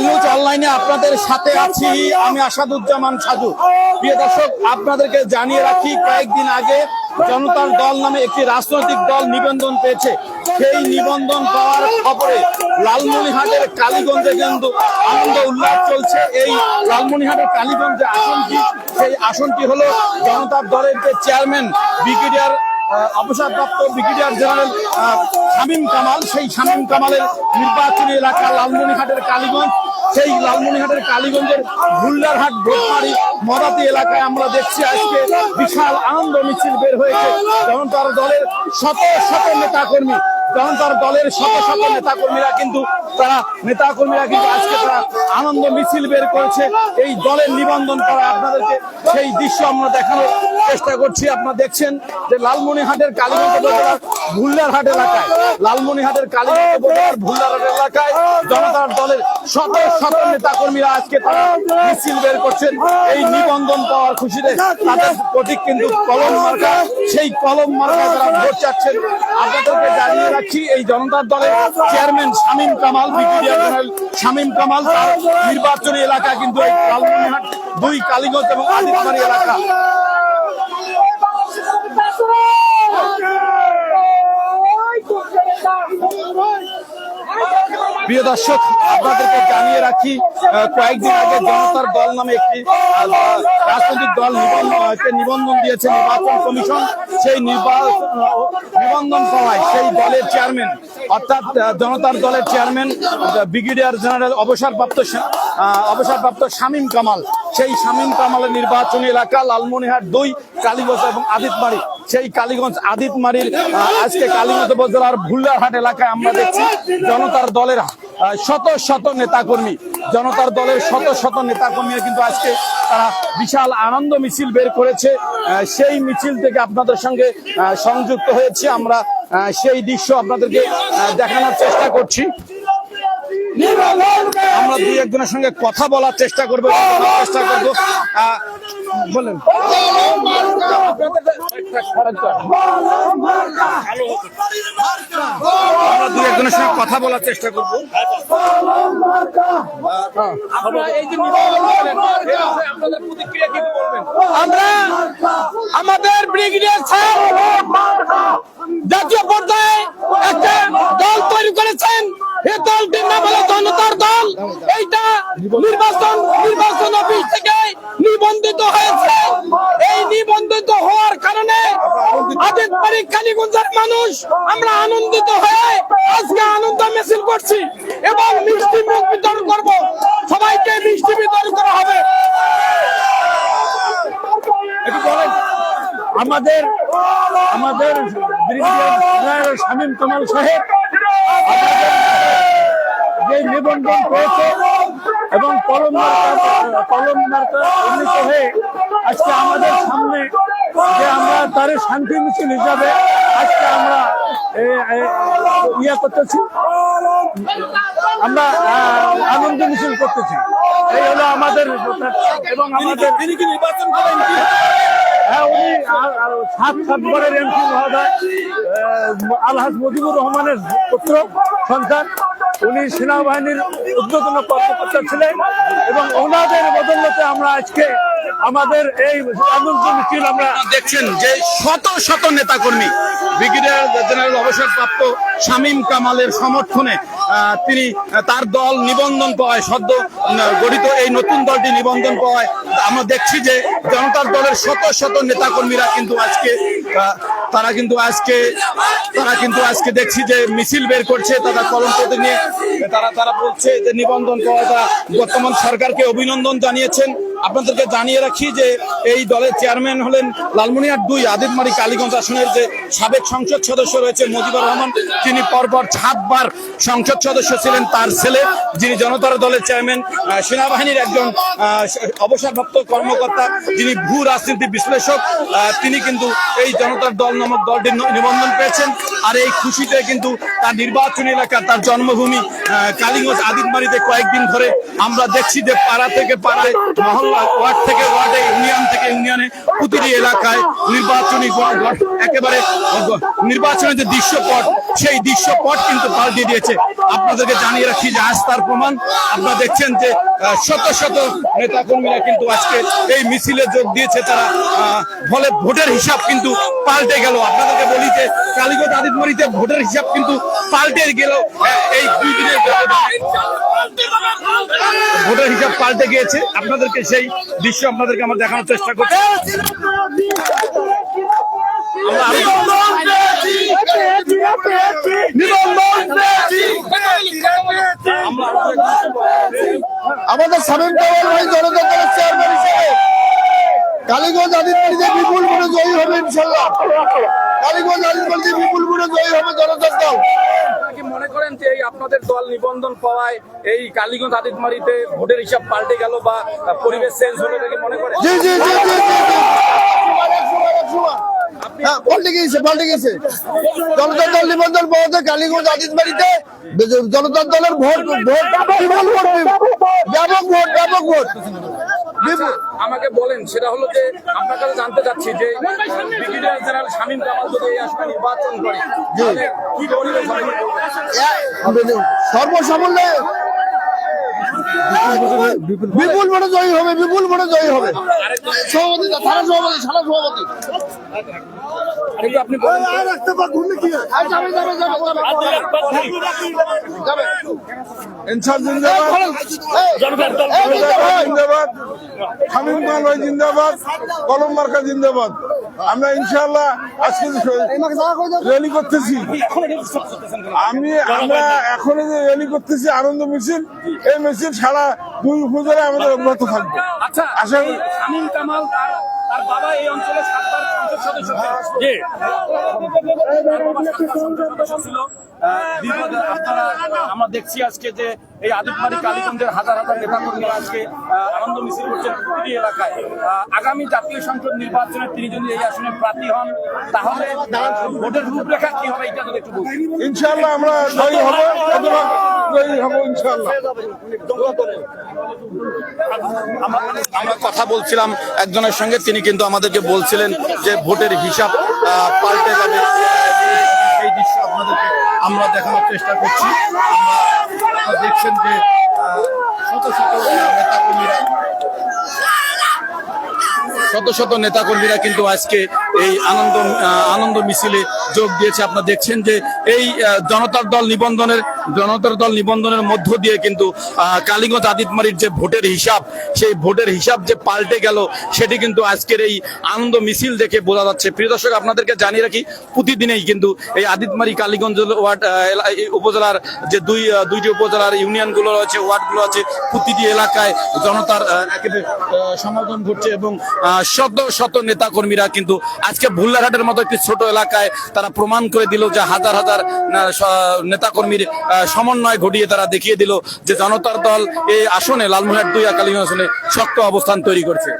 News অনলাইনে আপনাদের সাথে আছি। আমি আসাদুজ্জামান সাজু প্রিয় দর্শক, আপনাদেরকে জানিয়ে রাখি, কয়েকদিন আগে জনতার দল নামে একটি রাজনৈতিক দল নিবন্ধন পেয়েছে। সেই নিবন্ধন পাওয়ার খবরে লালমনিহাটের কালীগঞ্জে কিন্তু আনন্দ উল্লাস চলছে। এই লালমনিহাটের কালীগঞ্জে আসনটি, সেই আসনটি হলো জনতার দলের যে চেয়ারম্যান, ব্রিগেডিয়ার অবসরপ্রাপ্ত ব্রিগেডিয়ার জেনারেল শামীম কামাল। সেই শামীম কামালের নির্বাচনী এলাকা লালমনিহাটের কালীগঞ্জ। সেই লালমনিহাটের কালীগঞ্জের ভুল্লারহাট ভোটমারি মদাতি এলাকায় আমরা দেখছি আজকে বিশাল আনন্দ মিছিল বের হয়েছে। যেমন তার দলের শত শত নেতাকর্মী তার দলের শত শত নেতা কর্মীরা কিন্তু তারা নেতা কর্মীরা কিন্তু আজকে তারা আনন্দ মিছিল বের করেছে। এই দলের নিবন্ধন করা আপনাদেরকে সেই দৃশ্য আমরা দেখানোর চেষ্টা করছি আপনারা দেখছেন যে লালমনিহাটের কালীগঞ্জ ভুল্লারহাট এলাকায়। লালমনিহাটের কালীগঞ্জ ভুল্লারহাট এলাকায় জনতার দলের শত শত নেতাকর্মীরা আজকে তারা মিছিল বের করছেন। এই নিবন্ধন পাওয়ার খুশিতে তাদের প্রতীক কিন্তু কলম মার্কা। সেই কলম মার্কা তারা ভোট চাচ্ছেন। আপনাদেরকে জানিয়ে রাখি এই জনতার দলের চেয়ারম্যান শামীম কামাল জেনারেল শামীম কামাল নির্বাচনী এলাকা কিন্তু এই লালমনিহাট দুই কালীগঞ্জ এবং আদিতবাড়ি এলাকা। প্রিয় দর্শক, আপনাদেরকে জানিয়ে রাখি কয়েকদিন আগে জনতার দল নামে একটি রাজনৈতিক দল নিবন্ধন দিয়েছে নির্বাচন কমিশন। সেই নির্বাচন, নিবন্ধন পাওয়ায় সেই দলের চেয়ারম্যান, অর্থাৎ জনতার দলের চেয়ারম্যান ব্রিগেডিয়ার জেনারেল অবসরপ্রাপ্ত অবসরপ্রাপ্ত শামীম কামাল। সেই শামীম কামালের নির্বাচনী এলাকা লালমনিহাট দুই, কালীগঞ্জ এবং আদিতমারি সেই কালীগঞ্জ আদিতমারির আজকে কালীগঞ্জ উপজেলার ভুল্লারহাট এলাকায় আমরা দেখছি জনতার দলের শত শত নেতাকর্মী। জনতার দলের শত শত নেতাকর্মীরা কিন্তু আজকে তারা বিশাল আনন্দ মিছিল বের করেছে। সেই মিছিল থেকে আপনাদের সঙ্গে সংযুক্ত হয়েছে আমরা। সেই দৃশ্য আপনাদেরকে দেখানোর চেষ্টা করছি। আমরা দুই একজনের সঙ্গে কথা বলার চেষ্টা করব চেষ্টা করব। বলেন। আমরা দুই একজনের সঙ্গে কথা বলার চেষ্টা করব। আপনারা এই যে নিবন্ধন করলেন, এর বিষয়ে আপনাদের প্রতিক্রিয়া কি বলবেন? আমরা আমাদের ব্রিগেডিয়ার স্যার জাতীয় পর্যায়ে একটা দল তৈরি করেছেন। এই দলটির নাম হলো জনতার দল, এইটা নির্বাচন নির্বাচন অফিস থেকে নিবন্ধিত হয়েছে। এই নিবন্ধিত হওয়ার কারণে আদিত বাড়ি কালীগঞ্জের মানুষ আমরা আনন্দিত হয়ে আজকে আনন্দ মিছিল করছি এবং মিষ্টি মুখ বিতরণ করব। সবাইকে মিষ্টি বিতরণ করা হবে। আমাদের আমাদের শামীম কামাল সাহেব যে নিবন্ধন পেয়েছে এবং কলম কলম উন্নীত হয়ে আজকে আমাদের সামনে যে আমরা তার শান্তি মিছিল হিসাবে আজকে আমরা ইয়ে করতেছি। আমরা আনন্দ মিছিল করতেছি। এই হলো আমাদের এবং আমাদের তিনি কি নির্বাচন করেন হ্যাঁ উনি সাত সাতবারের এমপি মহোদয় আলহাজ মুজিবুর রহমানের পুত্র সন্তান। উনি সেনাবাহিনীর উদ্বোধন কর্মকর্তা ছিলেন এবং ওনাদের বদলতে আমরা আজকে আমাদের এই মিছিল আমরা দেখছেন যে শত শত নেতাকর্মী, ব্রিগেডিয়ার জেনারেল অবসরপ্রাপ্ত শামীম কামালের সমর্থনে তিনি তার দল নিবন্ধন পাওয়ায় সদ্য গঠিত এই নতুন দলটি নিবন্ধন পাওয়ায় আমরা দেখছি যে জনতার দলের শত শত নেতাকর্মীরা কিন্তু আজকে তারা কিন্তু আজকে, তারা কিন্তু আজকে দেখছি যে মিছিল বের করছে তারা কলম পেতে নিয়ে। তারা তারা বলছে যে নিবন্ধন করাটা বর্তমান সরকারকে অভিনন্দন জানিয়েছেন। আপনাদেরকে জানিয়ে রাখি যে এই দলের চেয়ারম্যান হলেন লালমনিহাট দুই আদিতমারি কালীগঞ্জ আসনের যে সাবেক সংসদ সদস্য রয়েছে মুজিবুর রহমান, তিনি পরপর সাতবার সংসদ সদস্য ছিলেন তার ছেলে, যিনি জনতার দলের চেয়ারম্যান। সেনাবাহিনীর একজন অবসরপ্রাপ্ত কর্মকর্তা, যিনি ভূ রাজনীতি বিশ্লেষক তিনি কিন্তু এই জনতার দল নামক দলটির নিবন্ধন পেয়েছেন। আর এই খুশিতে কিন্তু তার নির্বাচনী এলাকা, তার জন্মভূমি কালীগঞ্জ আদিতমারিতে কয়েকদিন ধরে আমরা দেখছি যে পাড়া থেকে পাড়ায় মহল্লা ওয়ার্ড থেকে ওয়ার্ডে ইউনিয়ন থেকে ইউনিয়নে প্রতিটি এলাকায় নির্বাচনী একেবারে নির্বাচনের যে দৃশ্যপট, সেই দৃশ্যপট কিন্তু পাল্টে দিয়েছে। আপনাদেরকে জানিয়ে রাখি যে আজ তার প্রমাণ। আপনারা দেখছেন যে শত শত নেতা কর্মীরা কিন্তু আজকে এই মিছিলে যোগ দিয়েছে। তারা ফলে ভোটের হিসাব কিন্তু পাল্টে গেল। আপনাদেরকে বলি যে কালীগঞ্জ আদিতমরিতে ভোটের হিসাব কিন্তু পাল্টে গেল। এই ভোটের হিসাব পাল্টে গিয়েছে। আপনাদেরকে সেই দৃশ্য আপনাদেরকে আমরা দেখানোর চেষ্টা করছি। আমাদের সামিম ভাই জনতা কালীগঞ্জ আদিতবাড়িতে বিপুল ভোটে জয়ী হবে ইনশাল্লাহ কালীগঞ্জ আদিতবাড়িতে বিপুল ভোটে জয়ী হবে জনতার দল। মনে করেন যে এই আপনাদের দল নিবন্ধন পাওয়ায় এই কালীগঞ্জ আদিতমারিতে ভোটের হিসাব পাল্টে গেল বা পরিবেশ চেঞ্জ হলো এটা মনে করেন হ্যাঁ পাল্টে গিয়েছে পাল্টে জনতার দল নিবন্ধন পাওয়াতে কালীগঞ্জ আদিতবাড়িতে জনতার দলের ভোট ভোট ভোট ব্যাপক ভোট ব্যাপক ভোট আমাকে বলেন সেটা হলো যে আপনার কাছে জানতে চাচ্ছি যে ব্রিগেডিয়ার জেনারেল শামীম কামাল যদি এই আসনে নির্বাচন করে কি সর্বসামল্যে বিপুল ভোটে জয়ী হবে বিপুল ভোটে জয়ী হবে। সভাপতি থানা সভাপতি থানা সভাপতি। আপনি যাবে, যাবে, যাবে। জিন্দাবাদ। জিন্দাবাদ। কলম মার্কা জিন্দাবাদ। আমরা আজকে র্যালি করতেছি। আমি আমরা এখন যে র্যালি করতেছি আনন্দ মিছিল এই মিছিল সারা দুই উপজেলায় আমাদের অব্যাহত থাকবে। আচ্ছা আসলে কামাল তার বাবা এই অঞ্চলে জি। ছিল আহ, দীর্ঘদিন আপনারা আমরা দেখছি আজকে যে এই আদিতবাড়ি কালীগঞ্জের হাজার হাজার নেতা কর্মীরা আজকে আনন্দ মিছিল করছেন প্রতিটি এলাকায়। আগামী জাতীয় সংসদ নির্বাচনে তিনি যদি এই আসনে প্রার্থী হন তাহলে ভোটের রূপরেখা কি হবে এটা যদি একটু বলুন ইনশাআল্লাহ আমরা জয়ী হব আমরা কথা বলছিলাম একজনের সঙ্গে তিনি কিন্তু আমাদেরকে বলছিলেন যে ভোটের হিসাব পাল্টে যাবে। এই দৃশ্য আপনাদেরকে আমরা দেখানোর চেষ্টা করছি। আমরা দেখছেন যে শত শত নেতাকর্মীরা শত শত নেতাকর্মীরা কিন্তু আজকে এই আনন্দ আনন্দ মিছিলে যোগ দিয়েছে। আপনারা দেখছেন যে এই জনতার দল নিবন্ধনের, জনতার দল নিবন্ধনের মধ্য দিয়ে কিন্তু কালীগঞ্জ আদিতমারির যে ভোটের হিসাব, সেই ভোটের হিসাব যে পাল্টে গেল, সেটি কিন্তু আজকের এই আনন্দ মিছিল দেখে বোঝা যাচ্ছে। প্রিয় দর্শক, আপনাদেরকে জানিয়ে রাখি, প্রতিদিনেই কিন্তু এই আদিতমারি কালীগঞ্জ ওয়ার্ড উপজেলার যে দুই দুইটি উপজেলার ইউনিয়নগুলো আছে ওয়ার্ডগুলো আছে, প্রতিটি এলাকায় জনতার একেবারে সমাগম ঘটছে এবং শত শত নেতা কর্মীরা কিন্তু আজকে ভুল্লারহাটের মতো একটি ছোট এলাকায় তারা প্রমাণ করে দিল যে হাজার হাজার নেতাকর্মীর সমন্বয় ঘটিয়ে তারা দেখিয়ে দিল যে জনতার দল এই আসনে লালমোহাট দুই আকালীন আসনে শক্ত অবস্থান তৈরি করছে।